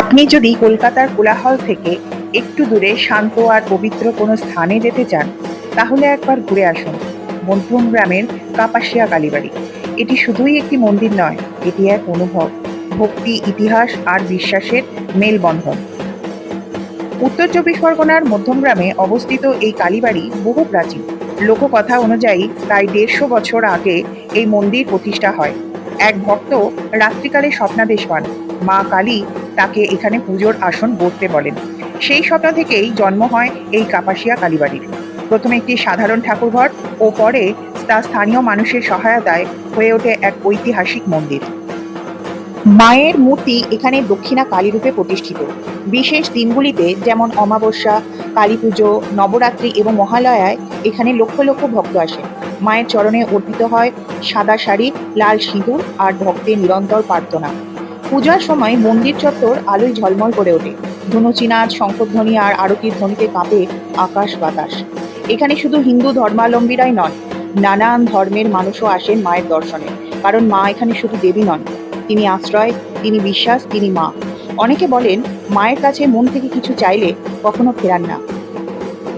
আপনি যদি কলকাতার কোলাহল থেকে একটু দূরে শান্ত আর পবিত্র কোনো স্থানে যেতে চান, তাহলে একবার ঘুরে আসুন। মধ্যম গ্রামের কাপাসিয়া কালীবাড়ি। এটি শুধুই একটি মন্দির নয়, এটি এক অনুভব, ভক্তি, ইতিহাস আর বিশ্বাসের মেলবন্ধন। উত্তর চব্বিশ পরগনার মধ্যমগ্রামে অবস্থিত এই কালীবাড়ি বহু প্রাচীন। লোককথা অনুযায়ী, প্রায় দেড়শো বছর আগে এই মন্দির প্রতিষ্ঠা হয়। এক ভক্ত রাত্রিকালে স্বপ্নাদেশ পান মা কালী তাকে এখানে পুজোর আসন গড়তে বলেন। সেই স্বপ্ন থেকেই জন্ম হয় এই কাপাসিয়া কালীবাড়ির। প্রথমে একটি সাধারণ ঠাকুরঘর ও পরে তা স্থানীয় মানুষের সহায়তায় হয়ে ওঠে এক ঐতিহাসিক মন্দির। মায়ের মূর্তি এখানে দক্ষিণা কালীরূপে প্রতিষ্ঠিত। বিশেষ দিনগুলিতে যেমন অমাবস্যা কালী পুজো নবরাত্রি এবং মহালয়ায় এখানে লক্ষ লক্ষ ভক্ত আসে মায়ের চরণে অর্পিত হয় সাদা শাড়ি, লাল সিঁদুর আর ভক্তের নিরন্তর প্রার্থনা। পূজার সময় মন্দির চত্বর আলোয় ঝলমল করে ওঠে। ধনুচি নাচ শঙ্খধ্বনি আর আরতির ধ্বনিতে কাঁপে আকাশ বাতাস। এখানে শুধু হিন্দু ধর্মাবলম্বীরাই নয়, নানান ধর্মের মানুষও আসেন মায়ের দর্শনে, কারণ মা এখানে শুধু দেবী নন। তিনি আশ্রয়, তিনি বিশ্বাস, তিনি মা। অনেকে বলেন, মায়ের কাছে মন থেকে কিছু চাইলে কখনো ফেরান না।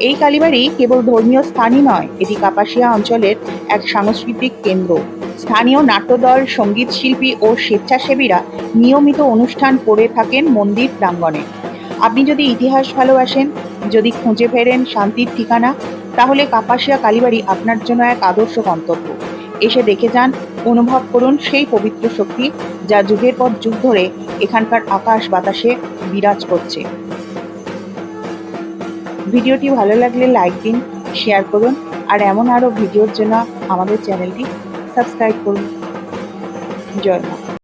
এই কালীবাড়ি কেবল ধর্মীয় স্থানই নয়, এটি কাপাসিয়া অঞ্চলের এক সাংস্কৃতিক কেন্দ্র। স্থানীয় নাট্যদল, সংগীত শিল্পী ও স্বেচ্ছাসেবীরা নিয়মিত অনুষ্ঠান করে থাকেন মন্দির প্রাঙ্গণে। আপনি যদি ইতিহাস ভালোবাসেন, যদি খুঁজে ফেরেন শান্তির ঠিকানা, তাহলে কাপাসিয়া কালীবাড়ি আপনার জন্য এক আদর্শ গন্তব্য। এসে দেখে যান, অনুভব করুন সেই পবিত্র শক্তি যা যুগের পর যুগ ধরে এখানকার আকাশ বাতাসে বিরাজ করছে। ভিডিওটি ভালো লাগলে লাইক দিন শেয়ার করুন, আর এমন আরও ভিডিওর জন্য আমাদের চ্যানেলটি সাবস্ক্রাইব করুন। জয় মা।